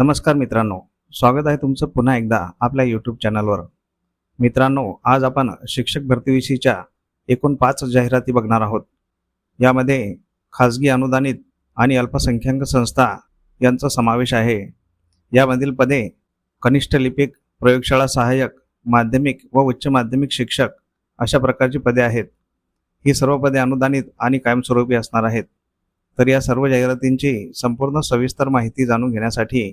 नमस्कार मित्रांनो स्वागत आहे तुमचं पुन्हा एकदा आपल्या यूट्यूब चॅनलवर मित्रांनो आज आपण शिक्षक भरतीविषयीच्या एकूण पाच जाहिराती बघणार आहोत. यामध्ये खाजगी अनुदानित आणि अल्पसंख्याक संस्था यांचा समावेश आहे. यामधील पदे कनिष्ठ लिपिक प्रयोगशाळा सहाय्यक माध्यमिक व उच्च माध्यमिक शिक्षक अशा प्रकारची पदे आहेत. ही सर्व पदे अनुदानित आणि कायमस्वरूपी असणार आहेत. तर या सर्व जाहिरातींची संपूर्ण सविस्तर माहिती जाणून घेण्यासाठी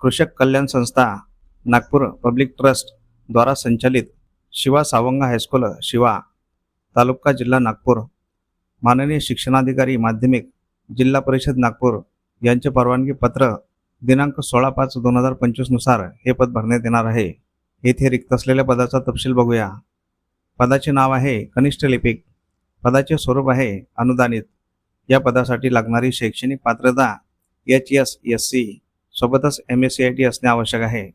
कृषक कल्याण संस्था नागपूर पब्लिक ट्रस्ट द्वारा संचालित शिवा सावंगा हायस्कूल शिवा तालुका जिल्हा नागपूर. माननीय शिक्षणाधिकारी माध्यमिक जिल्हा परिषद नागपूर यांचे परवानगी पत्र दिनांक सोळा पाच दोन हजार पंचवीसनुसार हे पद भरण्यात येणार आहे. येथे रिक्त असलेल्या पदाचा तपशील बघूया. पदाचे नाव आहे कनिष्ठ लिपिक. पदाचे स्वरूप आहे अनुदानित. या पदासाठी लागणारी शैक्षणिक पात्रता एच एस एस सी. सोबतच M S C I T असणे आवश्यक आहे.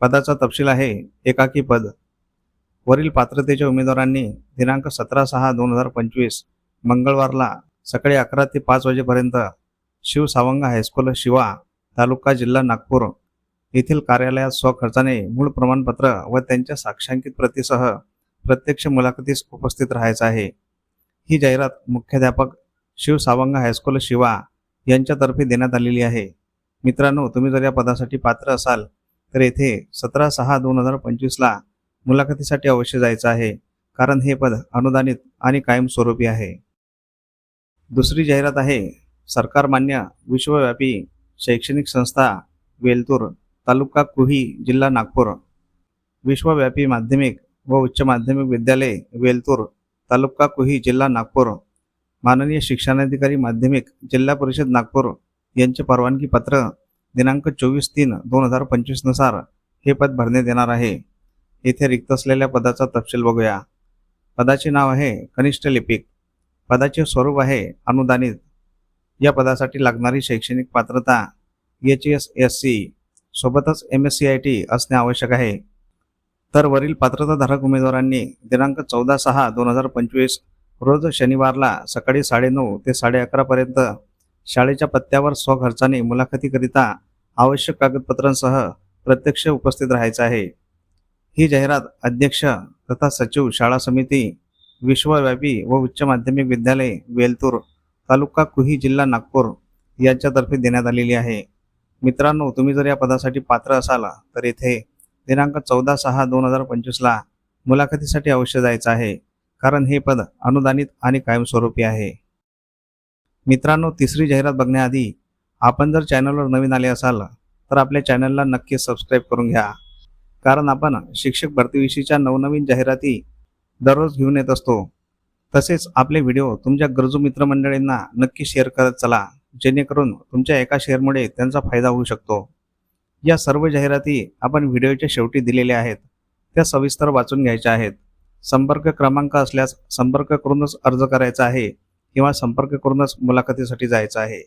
पदाचा तपशील आहे एकाकी पद. वरील पात्रतेच्या उमेदवारांनी दिनांक सतरा सहा दोन हजार पंचवीस मंगळवारला सकाळी अकरा ते पाच वाजेपर्यंत शिव सावंगा हायस्कूल शिवा तालुका जिल्हा नागपूर येथील कार्यालयात स्वखर्चाने मूळ प्रमाणपत्र व त्यांच्या साक्षांकित प्रतीसह प्रत्यक्ष मुलाखतीस उपस्थित राहायचं आहे. ही जाहिरात मुख्याध्यापक शिव सावंगा हायस्कूल शिवा यांच्यातर्फे देण्यात आलेली आहे. मित्रांनो तुम्ही जर या पदासाठी पात्र असाल तर येथे सतरा सहा दोन हजार पंचवीसला मुलाखतीसाठी अवश्य जायचं आहे कारण हे पद अनुदानित आणि कायमस्वरूपी आहे. दुसरी जाहिरात आहे सरकार मान्य विश्वव्यापी शैक्षणिक संस्था वेलतूर तालुका कुही जिल्हा नागपूर. विश्वव्यापी माध्यमिक व उच्च माध्यमिक विद्यालय वेलतूर तालुका कुही जिल्हा नागपूर. माननीय शिक्षणाधिकारी माध्यमिक जिल्हा परिषद नागपूर. यांचे परवानगी पत्र दिनांक चोवीस तीन दोन हजार पंचवीसनुसार हे पद भरण्यात येणार आहे. येथे रिक्त असलेल्या पदाचा तपशील बघूया. पदाचे नाव आहे कनिष्ठ लिपिक. पदाचे स्वरूप आहे अनुदानित. या पदासाठी लागणारी शैक्षणिक पात्रता एच एस एस सी सोबतच M S C I T असणे आवश्यक आहे. तर वरील पात्रताधारक उमेदवारांनी दिनांक चौदा सहा दोन हजार पंचवीस रोज शनिवारला सकाळी साडेनऊ ते साडे अकरापर्यंत शाळेच्या पत्त्यावर स्वखर्चाने मुलाखतीकरिता आवश्यक कागदपत्रांसह प्रत्यक्ष उपस्थित राहायचं आहे. ही जाहिरात अध्यक्ष तथा सचिव शाळा समिती विश्वव्यापी व उच्च माध्यमिक विद्यालय वेलतूर तालुका कुही जिल्हा नागपूर यांच्यातर्फे देण्यात आलेली आहे. मित्रांनो तुम्ही जर या पदासाठी पात्र असाल तर येथे दिनांक चौदा सहा दोन हजार पंचवीसला मुलाखतीसाठी अवश्य जायचं आहे कारण हे पद अनुदानित आणि कायमस्वरूपी आहे. मित्रांनो तिसरी जाहिरात बघण्याआधी आपण जर चॅनलवर नवीन आले असाल तर आपल्या चॅनलला नक्की सबस्क्राईब करून घ्या. कारण आपण शिक्षक भरतीविषयीच्या नवनवीन जाहिराती दररोज घेऊन येत असतो. तसेच आपले व्हिडिओ तुमच्या गरजू मित्रमंडळींना नक्की शेअर करत चला जेणेकरून तुमच्या एका शेअरमुळे त्यांचा फायदा होऊ शकतो. या सर्व जाहिराती आपण व्हिडिओच्या शेवटी दिलेल्या आहेत. त्या सविस्तर वाचून घ्यायच्या आहेत. संपर्क क्रमांक असल्यास संपर्क करूनच अर्ज करायचा आहे. किंवा संपर्क करूनच मुलाखतीसाठी जायचं आहे.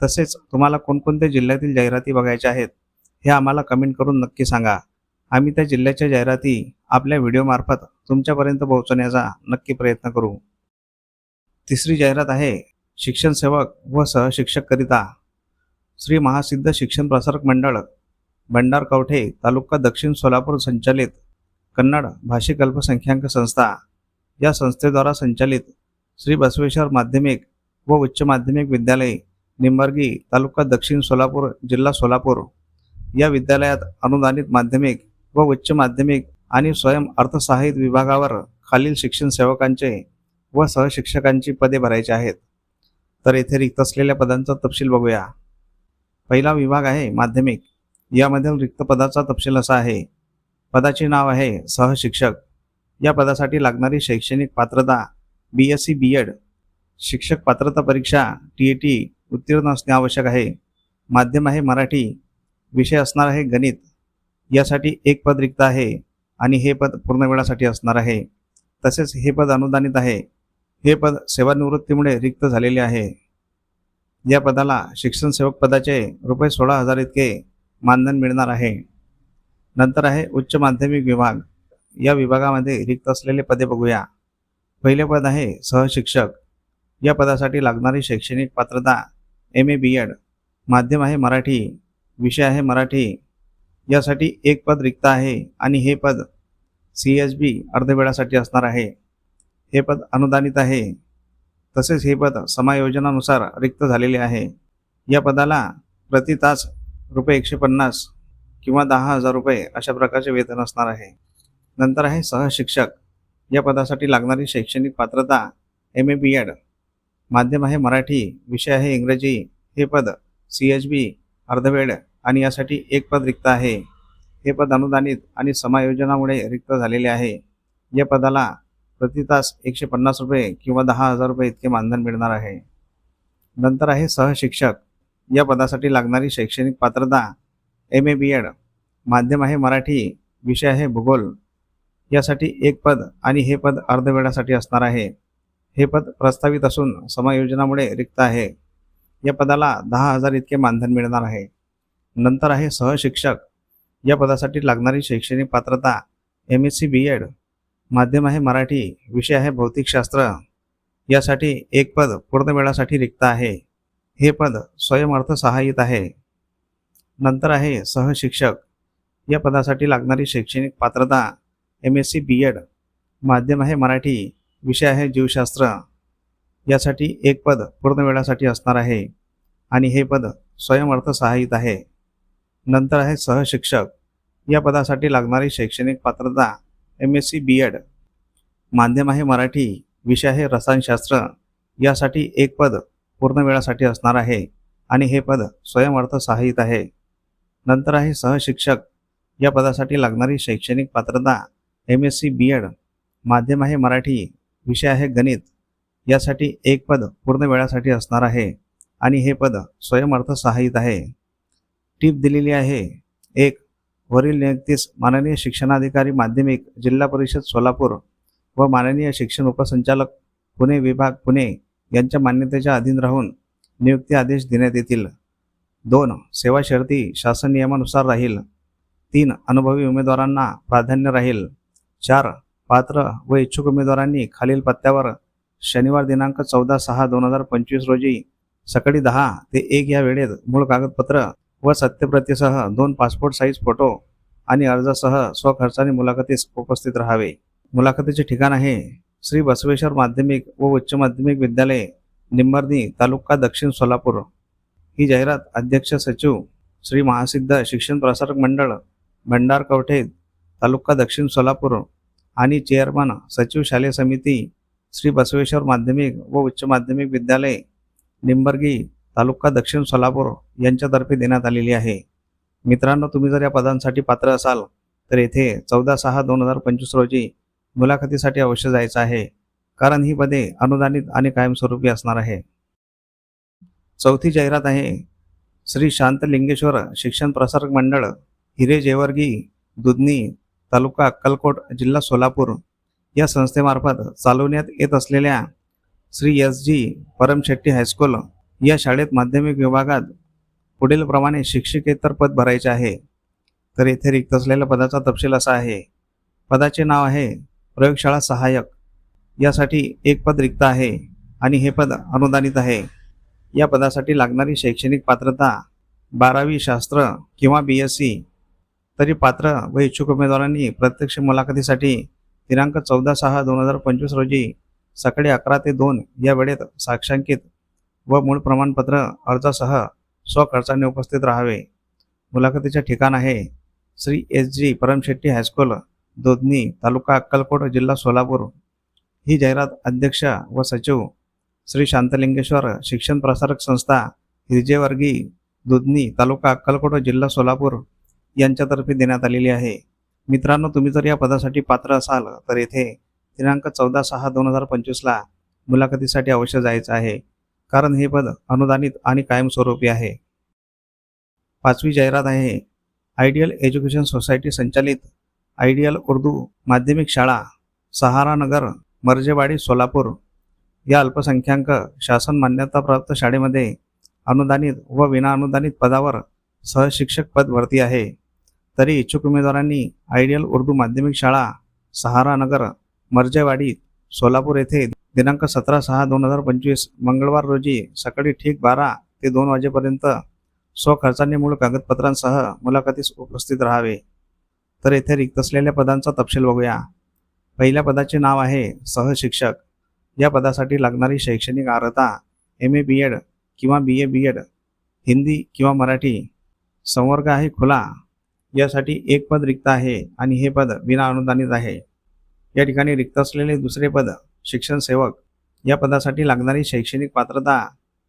तसेच तुम्हाला कोणकोणत्या जिल्ह्यातील जाहिराती बघायच्या आहेत हे आम्हाला कमेंट करून नक्की सांगा. आम्ही त्या जिल्ह्याच्या जाहिराती आपल्या व्हिडिओमार्फत तुमच्यापर्यंत पोहोचवण्याचा नक्की प्रयत्न करू. तिसरी जाहिरात आहे शिक्षण सेवक व सहशिक्षककरिता श्री महासिद्ध शिक्षण प्रसारक मंडळ भंडार कवठे तालुका दक्षिण सोलापूर संचालित कन्नड भाषिक अल्पसंख्याक संस्था या संस्थेद्वारा संचालित श्री बसवेश्वर माध्यमिक व उच्च माध्यमिक विद्यालय निंबर्गी तालुका दक्षिण सोलापूर जिल्हा सोलापूर. या विद्यालयात अनुदानित माध्यमिक व उच्च माध्यमिक आणि स्वयं अर्थसहाय्यित विभागावर खालील शिक्षण सेवकांचे व सहशिक्षकांची पदे भरायची आहेत. तर येथे रिक्त असलेल्या पदांचा तपशील बघूया. पहिला विभाग आहे माध्यमिक. यामधील रिक्त पदाचा तपशील असा आहे. पदाचे नाव आहे सहशिक्षक. या पदासाठी लागणारी शैक्षणिक पात्रता B S C B ed शिक्षक पात्रता परीक्षा टी ए टी उत्तीर्ण असणे आवश्यक आहे. माध्यम आहे मराठी. विषय असणार आहे गणित. यासाठी एक पद रिक्त आहे आणि हे पद पूर्ण वेळासाठी असणार आहे. तसेच हे पद अनुदानित आहे. हे पद सेवानिवृत्तीमुळे रिक्त झालेले आहे. या पदाला शिक्षण सेवक पदाचे रुपये सोळा हजार इतके मानधन मिळणार आहे. नंतर आहे उच्च माध्यमिक विभाग. या विभागामध्ये रिक्त असलेले पदे बघूया. पहिले पद आहे सहशिक्षक. या पदासाठी लागणारी शैक्षणिक पात्रता एम ए बी एड माध्यम आहे मराठी विषय आहे मराठी. यासाठी एक पद रिक्त आहे आणि हे पद सी एच बी अर्धवेळासाठी असणार आहे. हे पद अनुदानित आहे. तसेच हे पद समायोजनानुसार रिक्त झालेले आहे. या पदाला प्रति तास रुपये एकशे पन्नास किंवा दहा हजार रुपये अशा प्रकारचे वेतन असणार आहे. नंतर आहे सहशिक्षक. या पदासाठी लागणारी शैक्षणिक पात्रता एम ए बी एड माध्यम आहे मराठी विषय आहे इंग्रजी हे पद सी एच बी अर्धवेळ आणि यासाठी एक पद रिक्त आहे. हे पद अनुदानित आणि समायोजनामुळे रिक्त झालेले आहे. या पदाला प्रति तास एकशे पन्नास रुपये किंवा दहा हजार रुपये इतके मानधन मिळणार आहे. नंतर आहे सहशिक्षक. या पदासाठी लागणारी शैक्षणिक पात्रता एम ए बी एड माध्यम आहे मराठी विषय आहे भूगोल यासाठी एक पद आणि हे पद अर्धवेळासाठी असणार आहे. हे पद प्रस्तावित असून समायोजनामुळे रिक्त आहे. या पदाला दहा हजार इतके मानधन मिळणार आहे. नंतर आहे सहशिक्षक. या पदासाठी लागणारी शैक्षणिक पात्रता M S C B ed माध्यम आहे मराठी विषय आहे भौतिकशास्त्र. यासाठी एक पद पूर्ण वेळासाठी रिक्त आहे. हे पद स्वयंअर्थ सहाय्यित आहे. नंतर आहे सहशिक्षक. या पदासाठी लागणारी शैक्षणिक पात्रता M S C B ed माध्यम आहे मराठी विषय आहे जीवशास्त्र. यासाठी एक पद पूर्ण वेळासाठी असणार आहे आणि हे पद स्वयंअर्थ सहाय्यित आहे. नंतर आहे सहशिक्षक. या पदासाठी लागणारी शैक्षणिक पात्रता M S C B Ed माध्यम आहे मराठी विषय आहे रसायनशास्त्र. यासाठी एक पद पूर्ण वेळासाठी असणार आहे आणि हे पद स्वयंअर्थ सहाय्यित आहे. नंतर आहे सहशिक्षक. या पदासाठी लागणारी शैक्षणिक पात्रता M S C B Ed माध्यम आहे मराठी विषय आहे गणित. यासाठी एक पद पूर्ण वेळासाठी असणार आहे आणि हे पद स्वयंअर्थ सहाय्यित आहे. टीप दिलेली आहे. एक वरील नियुक्तीस माननीय शिक्षणाधिकारी माध्यमिक जिल्हा परिषद सोलापूर व माननीय शिक्षण उपसंचालक पुणे विभाग पुणे यांच्या मान्यतेच्या अधीन राहून नियुक्ती आदेश देण्यात येतील. दोन सेवा शर्ती शासन नियमानुसार राहील. तीन अनुभवी उमेदवारांना प्राधान्य राहील. चार पात्र व इच्छुक उमेदवारांनी खालील पत्त्यावर शनिवार दिनांक चौदा सहा दोन हजार पंचवीस रोजी सकाळी दहा ते एक या वेळेत मूळ कागदपत्र व सत्यप्रतीसह दोन पासपोर्ट साईज फोटो आणि अर्जासह स्वखर्चाने मुलाखतीस उपस्थित राहावे. मुलाखतीचे ठिकाण आहे श्री बसवेश्वर माध्यमिक व उच्च माध्यमिक विद्यालय निंबर्नी तालुका दक्षिण सोलापूर. ही जाहिरात अध्यक्ष सचिव श्री महासिद्ध शिक्षण प्रसारक मंडळ भंडार कवठे तालुका दक्षिण सोलापूर आणि चेअरमन सचिव शालेय समिती श्री बसवेश्वर माध्यमिक व उच्च माध्यमिक विद्यालय निंबर्गी तालुका दक्षिण सोलापूर यांच्यातर्फे देण्यात आलेली आहे. मित्रांनो तुम्ही जर या पदांसाठी पात्र असाल तर येथे चौदा सहा दोन हजार पंचवीस रोजी मुलाखतीसाठी अवश्य जायचं आहे कारण ही पदे अनुदानित आणि कायमस्वरूपी असणार आहे. चौथी जाहिरात आहे श्री शांत लिंगेश्वर शिक्षण प्रसारक मंडळ हिरे जेवर्गी दुधनी तालुका अक्कलकोट जिल्हा सोलापूर या संस्थेमार्फत चालवण्यात येत असलेल्या Shri S G Paramshetti high school या शाळेत माध्यमिक विभागात पुढील प्रमाणे शिक्षकेतर पद भरायचे आहे. तर येथे रिक्त असलेल्या पदाचा तपशील असा आहे. पदाचे नाव आहे प्रयोगशाळा सहाय्यक. यासाठी एक पद रिक्त आहे आणि हे पद अनुदानित आहे. या पदासाठी लागणारी शैक्षणिक पात्रता बारावी शास्त्र किंवा बी एस सी तरी पात्र व इच्छुक उमेदवारांनी प्रत्यक्ष मुलाखतीसाठी दिनांक चौदा सहा दोन हजार पंचवीस रोजी सकाळी अकरा ते दोन या वेळेत साक्षांकित व मूळ प्रमाणपत्र अर्जासह स्वखर्चाने उपस्थित राहावे. मुलाखतीचे ठिकाण आहे Shri S G Paramshetti high school Dodani तालुका अक्कलकोट जिल्हा सोलापूर. ही जाहिरात अध्यक्ष व सचिव श्री शांतलिंगेश्वर शिक्षण प्रसारक संस्था हिरजेवर्गी दुधनी तालुका अक्कलकोट जिल्हा सोलापूर. यांच्यातर्फे देण्यात आलेली आहे. मित्रांनो तुम्ही जर या पदासाठी पात्र असाल तर येथे दिनांक चौदा सहा दोन हजार पंचवीसला मुलाखतीसाठी अवश्य जायचं आहे. कारण हे पद अनुदानित आणि कायमस्वरूपी आहे. पाचवी जाहिरात आहे आयडियल एज्युकेशन सोसायटी संचालित आयडियल उर्दू माध्यमिक शाळा सहारानगर मर्जेवाडी सोलापूर. या अल्पसंख्याक शासन मान्यताप्राप्त शाळेमध्ये अनुदानित व विनाअनुदानित पदावर सहशिक्षक पद भरती आहे. तरी इच्छुक उमेदवारांनी आयडियल उर्दू माध्यमिक शाळा सहारानगर मर्जेवाडी सोलापूर येथे दिनांक सतरा सहा दोन हजार पंचवीस मंगळवार रोजी सकाळी ठीक बारा ते दोन वाजेपर्यंत स्वखर्चाने मूळ कागदपत्रांसह मुलाखतीस उपस्थित राहावे. तर येथे रिक्त असलेल्या पदांचा तपशील बघूया. पहिल्या पदाचे नाव आहे सहशिक्षक या पदासाठी लागणारी शैक्षणिक अर्हता एम ए बी एड किंवा बी ए बी एड हिंदी किंवा मराठी. संवर्ग आहे खुला. यासाठी एक पद रिक्त आहे आणि हे पद विना अनुदानित आहे. या ठिकाणी रिक्त असलेले दुसरे पद शिक्षण सेवक या पदासाठी लागणारी शैक्षणिक पात्रता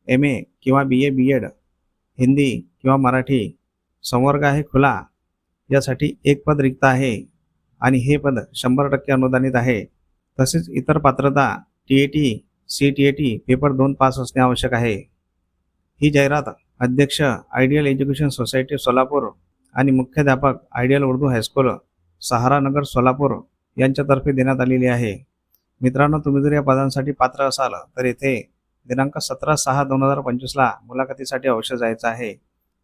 एम ए किंवा बी ए बी एड हिंदी किंवा मराठी संवर्ग आहे खुला यासाठी एक पद रिक्त आहे आणि हे पद शंभर टक्के अनुदानित आहे. तसेच इतर पात्रता T A T C T A T paper दोन पास असणे आवश्यक आहे. ही जाहिरात अध्यक्ष आयडियल एज्युकेशन सोसायटी सोलापूर आणि मुख्याध्यापक Ideal Urdu high school Saharanagar Solapur यांच्यातर्फे देण्यात आलेली आहे. मित्रांनो तुम्ही जर या पदांसाठी पात्र असाल तर येथे दिनांक सतरा सहा दोन हजार पंचवीसला मुलाखतीसाठी अवश्य जायचं आहे.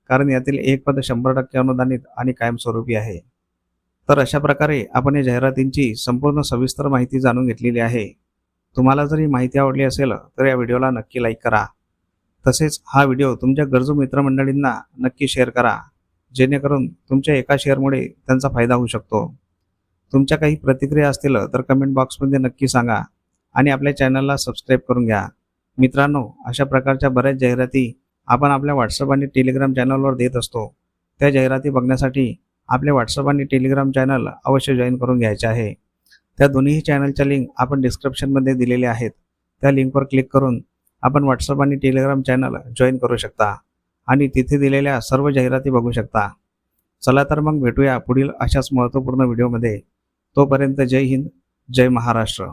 कारण यातील एक पद शंभर टक्के अनुदानित आणि कायमस्वरूपी आहे. तर अशा प्रकारे आपण या जाहिरातींची संपूर्ण सविस्तर माहिती जाणून घेतलेली आहे. तुम्हाला जर ही माहिती आवडली असेल तर या व्हिडिओला नक्की लाईक करा. तसेच हा व्हिडिओ तुमच्या गरजू मित्रमंडळींना नक्की शेअर करा. जेणेकरून तुमच्या एका शेअरमुळे त्यांचा फायदा होऊ शकतो. तुमच्या काही प्रतिक्रिया असतील तर कमेंट बॉक्समध्ये नक्की सांगा आणि आपल्या चॅनलला सबस्क्राईब करून घ्या. मित्रांनो अशा प्रकारच्या बऱ्याच जाहिराती आपण आपल्या व्हॉट्सअप आणि टेलिग्राम चॅनलवर देत असतो. त्या जाहिराती बघण्यासाठी आपले व्हॉट्सअप आणि टेलिग्राम चॅनल अवश्य जॉईन करून घ्यायचे आहे. त्या दोन्ही चॅनलच्या लिंक आपण डिस्क्रिप्शनमध्ये दिलेले आहेत. त्या लिंकवर क्लिक करून आपण व्हॉट्सअप आणि टेलिग्राम चॅनल जॉईन करू शकता. आणि तिथे दिलेल्या सर्व जाहिराती बघू शकता. चला तर मग भेटूया पुढील अशाच महत्त्वपूर्ण व्हिडिओमध्ये. तोपर्यंत जय हिंद जय महाराष्ट्र.